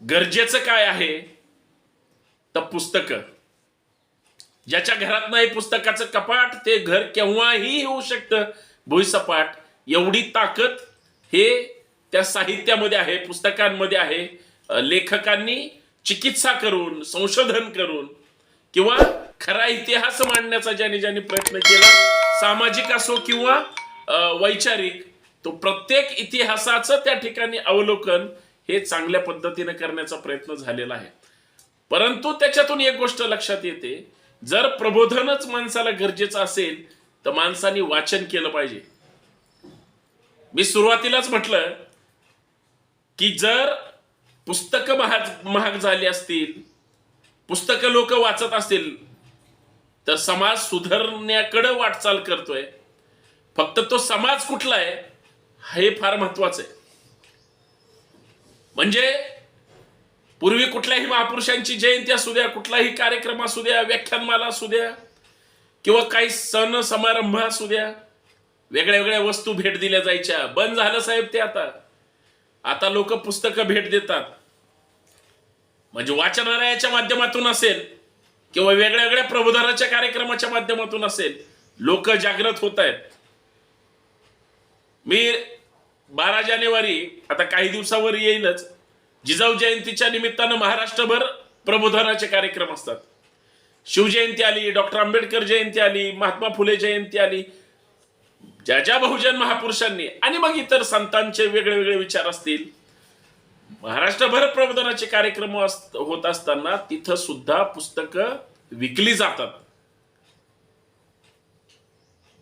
गरजेचं काय आहे? तर पुस्तकं. ज्याच्या घरात नाही पुस्तकाचं कपाट ते घर केव्हाही होऊ शकतं. भुईसपाट एवढी ताकद हे त्या साहित्यामध्ये आहे पुस्तकांमध्ये आहे. लेखकांनी चिकित्सा करून संशोधन करून किंवा खरा इतिहास मांडण्याचा ज्याने ज्याने प्रयत्न केला सामाजिक असो किंवा वैचारिक तो प्रत्येक इतिहासाचं त्या ठिकाणी अवलोकन हे चांगल्या पद्धतीने करण्याचा प्रयत्न झालेला आहे. परंतु त्याच्यातून एक गोष्ट लक्षात येते. जर प्रबोधनच माणसाला गरजेचं असेल तर माणसाने वाचन केलं पाहिजे. मी सुरुवातीलाच म्हटलं की जर पुस्तकं महाग महाग झाली असतील पुस्तकं लोक वाचत असतील तर समाज सुधारण्याकडे वाटचाल करतोय. फक्त तो समाज कुठला आहे हे फार महत्वाचं आहे. म्हणजे पूर्वी कुठल्याही महापुरुषांची जयंती असू द्या कुठलाही कार्यक्रम असू द्या व्याख्यानमाला असू द्या किंवा काही सण समारंभ असू द्या वेगळ्या वेगळ्या वस्तू भेट दिल्या जायच्या. बंद झालं साहेब ते आता. आता लोक पुस्तकं भेट देतात. म्हणजे वाचनालयाच्या माध्यमातून असेल किंवा वेगळ्या वेगळ्या प्रबोधनाच्या कार्यक्रमाच्या माध्यमातून असेल लोक जागृत होत आहेत. मी बारा जानेवारी आता काही दिवसावर येईलच. जिजाऊ जयंतीच्या निमित्तानं महाराष्ट्रभर प्रबोधनाचे कार्यक्रम असतात. शिवजयंती आली डॉक्टर आंबेडकर जयंती आली महात्मा फुले जयंती आली ज्या ज्या बहुजन महापुरुषांनी आणि मग इतर संतांचे वेगळे वेगळे विचार असतील. महाराष्ट्रभर प्रबोधनाचे कार्यक्रम अस- होत असताना तिथं सुद्धा पुस्तकं विकली जातात.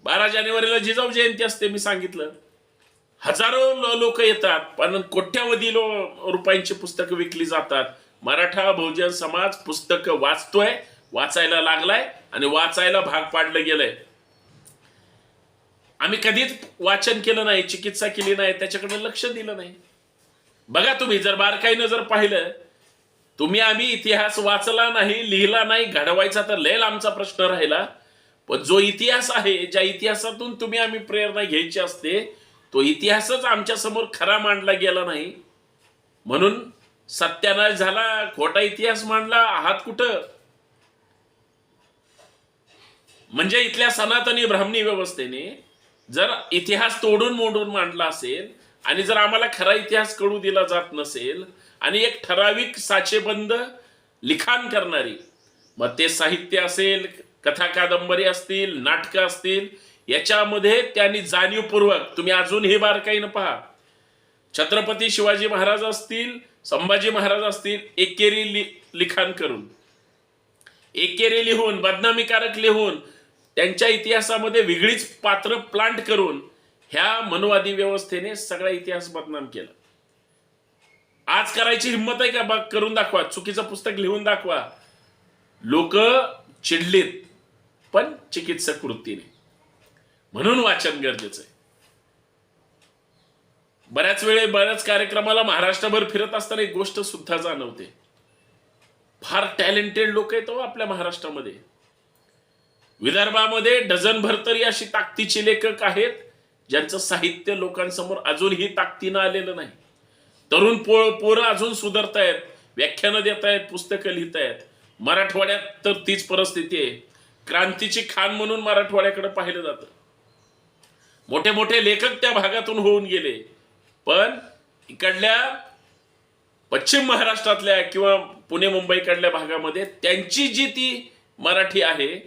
बारा जानेवारीला जिजाऊ जयंती असते मी सांगितलं. हजारो लोक येतात. पण कोट्यावधी लो रुपयांची पुस्तकं विकली जातात. मराठा बहुजन समाज पुस्तकं वाचतोय वाचायला लागलाय आणि वाचायला भाग पाडलं गेलंय. आम्ही कधीच वाचन केलं नाही चिकित्सा केली नाही त्याच्याकडे लक्ष दिलं नाही. बघा तुम्ही जर बारकाईनं जर पाहिलं तुम्ही आम्ही इतिहास वाचला नाही लिहिला नाही घडवायचा तर लय आमचा प्रश्न राहिला. पण जो इतिहास आहे ज्या इतिहासातून तुम्ही आम्ही प्रेरणा घ्यायची असते तो इतिहासच आमच्यासमोर खरा मांडला गेला नाही. म्हणून सत्यानाश झाला खोटा इतिहास मांडला आहात कुठं? म्हणजे इथल्या सनातनी ब्राह्मणी व्यवस्थेने जर इतिहास तोडून मोडून मांडला असेल आणि जर आम्हाला खरा इतिहास कळू दिला जात नसेल आणि एक ठराविक साचेबंद लिखाण करणारी मग ते साहित्य असेल कथा कादंबरी असतील नाटकं असतील याच्यामध्ये त्यांनी जाणीवपूर्वक तुम्ही अजून हे बारकाईनं पहा. छत्रपती शिवाजी महाराज असतील संभाजी महाराज असतील एकेरी लि लिखाण करून. एकेरी लिहून बदनामीकारक लिहून त्यांच्या इतिहासामध्ये वेगळीच पात्र प्लांट करून ह्या मनवादी व्यवस्थेने सगळा इतिहास बदनाम केला. आज करायची हिंमत आहे का? बघ करून दाखवा. चुकीचं पुस्तक लिहून दाखवा. लोक चिडलीत पण चिकित्सक वृत्तीने. म्हणून वाचन गरजेचं आहे. बऱ्याच वेळे बऱ्याच कार्यक्रमाला महाराष्ट्रभर फिरत असताना एक गोष्ट सुद्धा जाणवते. फार टॅलेंटेड लोक आहेत हो आपल्या महाराष्ट्रामध्ये. विदर्भामध्ये डझनभर तरी अशी ताकदीची लेखक आहेत ज्यांचं साहित्य लोकांसमोर अजूनही ताकदीनं आलेलं नाही. तरुण पो पोरं अजून सुधारतायत व्याख्यानं देत आहेत पुस्तकं लिहितायत. मराठवाड्यात तर तीच परिस्थिती आहे. क्रांतीची खान म्हणून मराठवाड्याकडे पाहिलं जातं. मोठे मोठे लेखक त्या भागातून होऊन गेले. पण इकडल्या पश्चिम महाराष्ट्रातल्या किंवा पुणे मुंबईकडल्या भागामध्ये त्यांची जी ती मराठी आहे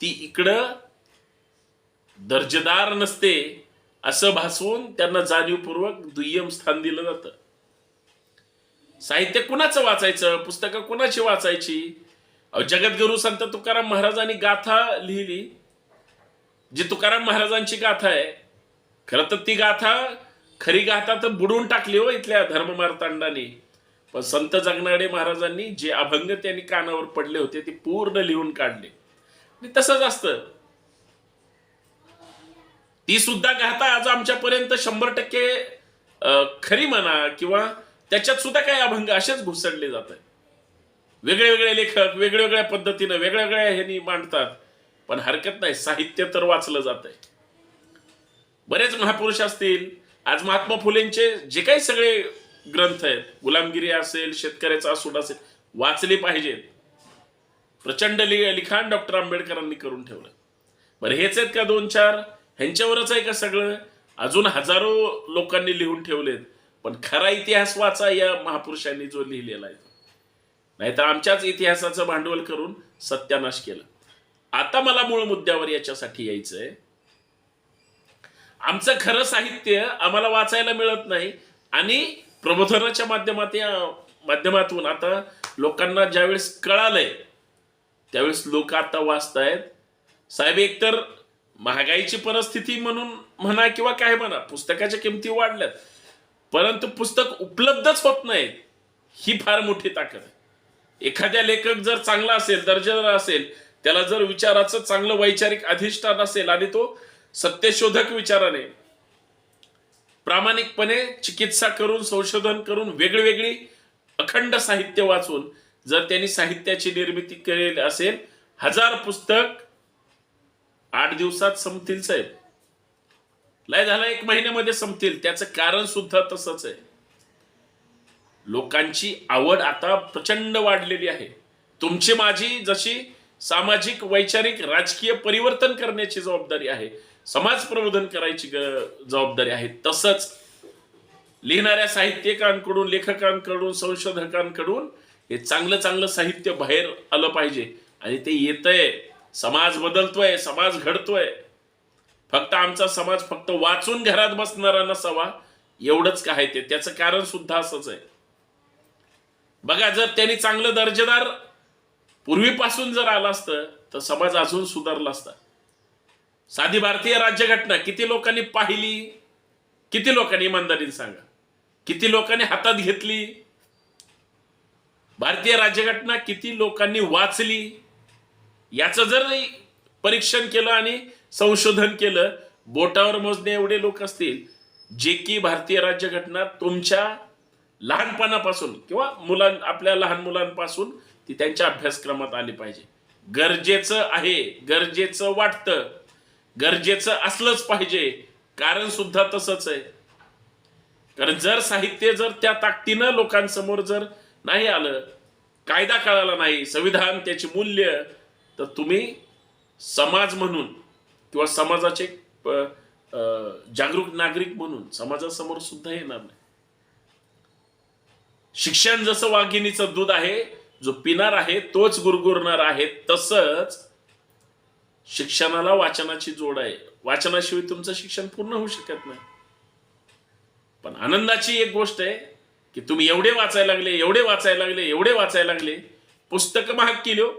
ती इकडं दर्जेदार नसते असं भासवून त्यांना जाणीवपूर्वक दुय्यम स्थान दिलं जातं. साहित्य कुणाचं वाचायचं? पुस्तकं कुणाची वाचायची? जगद्गुरु संत तुकाराम महाराजांनी गाथा लिहिली. जी तुकाराम महाराजांची गाथा आहे खरं तर ती गाथा खरी गाथा तर बुडवून टाकली हो इथल्या धर्ममार्तांडाने. पण संत जगनाडे महाराजांनी जे अभंग त्यांनी कानावर पडले होते ते पूर्ण लिहून काढले. आणि तसंच असतं. ती सुद्धा गाथा आज आमच्यापर्यंत शंभर टक्के खरी म्हणा किंवा त्याच्यात सुद्धा काही अभंग असेच घुसडले जात आहेत वेगळे वेगळे लेखक वेगळ्या वेगळ्या पद्धतीनं वेगळ्या वेगळ्या ह्यांनी मांडतात. पण हरकत नाही साहित्य तर वाचलं जात आहे बरेच महापुरुष असतील आज महात्मा फुलेंचे जे काही सगळे ग्रंथ आहेत गुलामगिरी असेल शेतकऱ्याचा आसूड असेल वाचले पाहिजेत. प्रचंड लिखाण डॉक्टर आंबेडकरांनी करून ठेवलं. बरं हेच आहेत का दोन चार? ह्यांच्यावरच आहे का सगळं? अजून हजारो लोकांनी लिहून ठेवलेत पण खरा इतिहास वाचा या महापुरुषांनी जो लिहिलेला आहे. नाहीतर आमच्याच इतिहासाचं भांडवल करून सत्यानाश केलं. आता मला मूळ मुद्द्यावर याच्यासाठी यायचंय. आमचं खरं साहित्य आम्हाला वाचायला मिळत नाही. आणि प्रबोधनाच्या माध्यमात माध्यमातून आता लोकांना ज्यावेळेस कळालंय त्यावेळेस लोक आता वाचतायत. साहेब एकतर महागाईची परिस्थिती म्हणून म्हणा किंवा काय म्हणा पुस्तकाच्या किमती वाढल्यात. परंतु पुस्तक उपलब्धच होत नाहीत ही फार मोठी ताकद आहे. एखाद्या लेखक जर चांगला असेल दर्जेदार असेल त्याला जर विचाराचं चांगलं वैचारिक अधिष्ठान असेल आणि तो सत्यशोधक विचाराने प्रामाणिकपणे चिकित्सा करून संशोधन करून वेगळी अखंड साहित्य वाचून जर त्यांनी साहित्याची निर्मिती केलेली असेल हजार पुस्तक आठ दिवसात संपतील साहेब. लय झाला एक महिन्यामध्ये संपतील. त्याचं कारण सुद्धा तसंच आहे. लोकांची आवड आता प्रचंड वाढलेली आहे. तुमची माझी जशी सामाजिक वैचारिक राजकीय परिवर्तन करण्याची जबाबदारी आहे. समाज प्रबोधन करायची जबाबदारी आहे. तसंच लिहिणाऱ्या साहित्यिकांकडून लेखकांकडून संशोधकांकडून हे चांगलं चांगलं साहित्य बाहेर आलं पाहिजे. आणि ते येतंय. समाज बदलतोय समाज घडतोय. फक्त आमचा समाज फक्त वाचून घरात बसणारा नसावा एवढंच काय ते? त्याचं कारण सुद्धा असंच आहे. बघा जर त्यांनी चांगलं दर्जेदार पूर्वीपासून जर आलं असतं तर समाज अजून सुधारला असता. साधी भारतीय राज्यघटना किती लोकांनी पाहिली? किती लोकांनी इमानदारीने सांगा? किती लोकांनी हातात घेतली? भारतीय राज्यघटना किती लोकांनी वाचली? याचं जर परीक्षण केलं आणि संशोधन केलं बोटावर मोजणे एवढे लोक असतील जे की भारतीय राज्यघटना तुमच्या लहानपणापासून किंवा मुलां आपल्या लहान मुलांपासून ती त्यांच्या अभ्यासक्रमात आली पाहिजे. गरजेचं आहे गरजेचं वाटतं गरजेचं असलंच पाहिजे कारण सुद्धा तसंच आहे. कारण जर साहित्य जर त्या ताकदीनं लोकांसमोर जर नाही आलं कायदा कळाला नाही संविधान त्याची मूल्य तर तुम्ही समाज म्हणून किंवा समाजाचे जागरूक नागरिक म्हणून समाजासमोर सुद्धा येणार नाही. शिक्षण जसं वाघिणीचं दूध आहे जो पिणार आहे तोच गुरगुरणार आहे. तसंच शिक्षणाला वाचनाची जोड आहे. वाचनाशिवाय तुमचं शिक्षण पूर्ण होऊ शकत नाही. पण आनंदाची एक गोष्ट आहे की तुम्ही एवढे वाचायला लागले एवढे वाचायला लागले एवढे वाचायला लागले. पुस्तक महाग केली हो.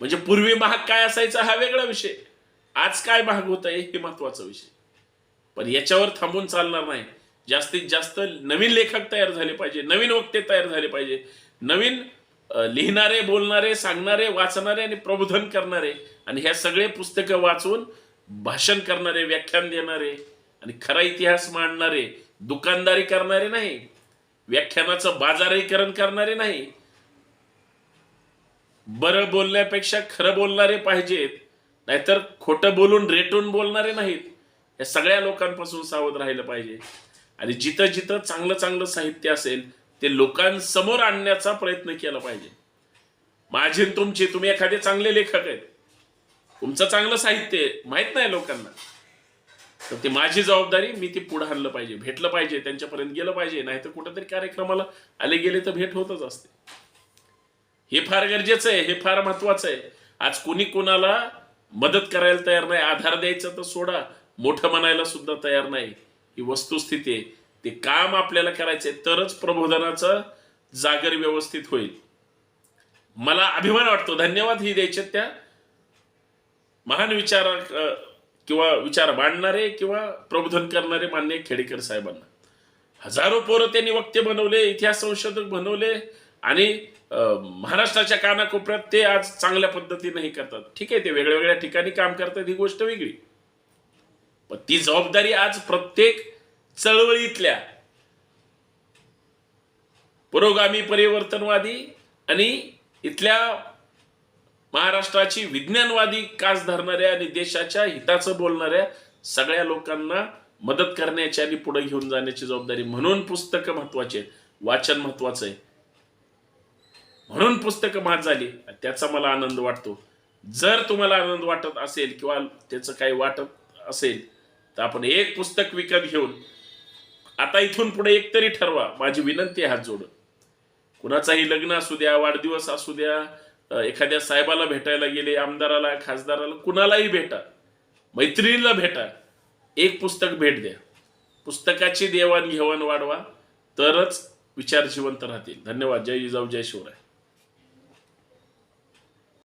म्हणजे पूर्वी महाग काय असायचा हा वेगळा विषय. आज काय महाग होत आहे हे महत्त्वाचा विषय. पण याच्यावर थांबून चालणार नाही. जास्तीत जास्त नवीन लेखक तयार झाले पाहिजे नवीन वक्ते तयार झाले पाहिजे. नवीन लिहिणारे बोलणारे सांगणारे वाचणारे आणि प्रबोधन करणारे आणि ह्या सगळे पुस्तकं वाचून भाषण करणारे व्याख्यान देणारे आणि खरा इतिहास मांडणारे दुकानदारी करणारे नाही व्याख्यानाचं बाजारीकरण करणारे नाही बरं बोलण्यापेक्षा खरं बोलणारे पाहिजेत नाहीतर खोटं बोलून रेटून बोलणारे नाहीत या सगळ्या लोकांपासून सावध राहिलं पाहिजे. आणि जिथं जिथं चांगलं चांगलं साहित्य असेल ते लोकांसमोर आणण्याचा प्रयत्न केला पाहिजे. माझी तुमची तुम्ही एखादे चांगले लेखक आहेत. तुमचं चांगलं साहित्य आहे, माहीत नाही लोकांना. तर ती माझी जबाबदारी मी ती पुढे आणलं पाहिजे. भेटलं पाहिजे त्यांच्यापर्यंत गेलं पाहिजे. नाहीतर कुठेतरी कार्यक्रमाला आले गेले तर भेट होतच असते. हे फार गरजेचं आहे हे फार महत्वाचं आहे. आज कुणी कुणाला मदत करायला तयार नाही आधार द्यायचा तर सोडा. मोठं म्हणायला सुद्धा तयार नाही. ही वस्तुस्थिती आहे. ते काम आपल्याला करायचंय तरच प्रबोधनाचं जागर व्यवस्थित होईल. मला अभिमान वाटतो. धन्यवाद ही द्यायचे त्या महान विचार किंवा विचार मांडणारे किंवा प्रबोधन करणारे मान्य खेडेकर साहेबांना. हजारो पोरं त्यांनी वक्ते बनवले इतिहास संशोधक बनवले आणि महाराष्ट्राच्या कानाकोपऱ्यात ते आज चांगल्या पद्धतीने हे करतात. ठीक आहे ते वेगळ्या वेगळ्या ठिकाणी काम करतात ही गोष्ट वेगळी. पण ती जबाबदारी आज प्रत्येक चळवळीतल्या पुरोगामी परिवर्तनवादी आणि इथल्या महाराष्ट्राची विज्ञानवादी कास धरणाऱ्या आणि देशाच्या हिताचं बोलणाऱ्या सगळ्या लोकांना मदत करण्याची आणि पुढे घेऊन जाण्याची जबाबदारी म्हणून पुस्तकं महत्वाची आहेत. वाचन महत्वाचं आहे. म्हणून पुस्तकं महाग झाली. त्याचा मला आनंद वाटतो. जर तुम्हाला आनंद वाटत असेल किंवा त्याचं काही वाटत असेल तर आपण एक पुस्तक विकत घेऊन आता इथून पुढे एक तरी ठरवा. माझी विनंती आहे हात जोडून. कुणाचाही लग्न असू द्या वाढदिवस असू द्या एखाद्या साहेबाला भेटायला गेले आमदाराला खासदाराला कुणालाही भेटा. मैत्रिणीला भेटा. एक पुस्तक भेट द्या. पुस्तकाची देवाणघेवाण वाढवा. तरच विचार जिवंत राहतील. धन्यवाद. जय जिजाऊ जय शिवराय.